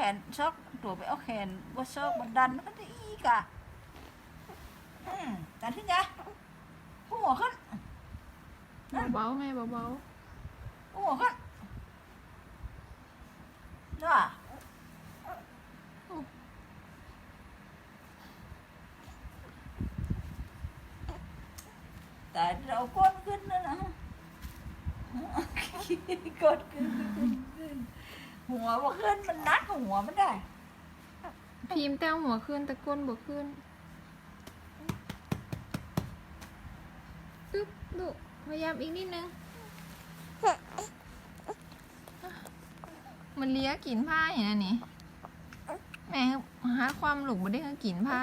แขนซอกตัวไปเอาแขนว่าซอกมันดันมันก็จะอีกอะอืมดันขึ้นจ้ะหัวขึ้นเบาๆแม่เบาหัวขึ้นน่ะแต่เราก้นขึ้นนะนะก้นขึ้นขึ้นขึ้น หัวว่ขึ้นมันนัดหัวมันได้พิมพ์แต้วหัวขึ้นตะก้นบวขึ้นอึ๊บลูพยายามอีกนิดนึง มันเลี้ยกินผ้าอย่างนั้นนี่ แม่หาความหลุกมาได้ก็กินผ้า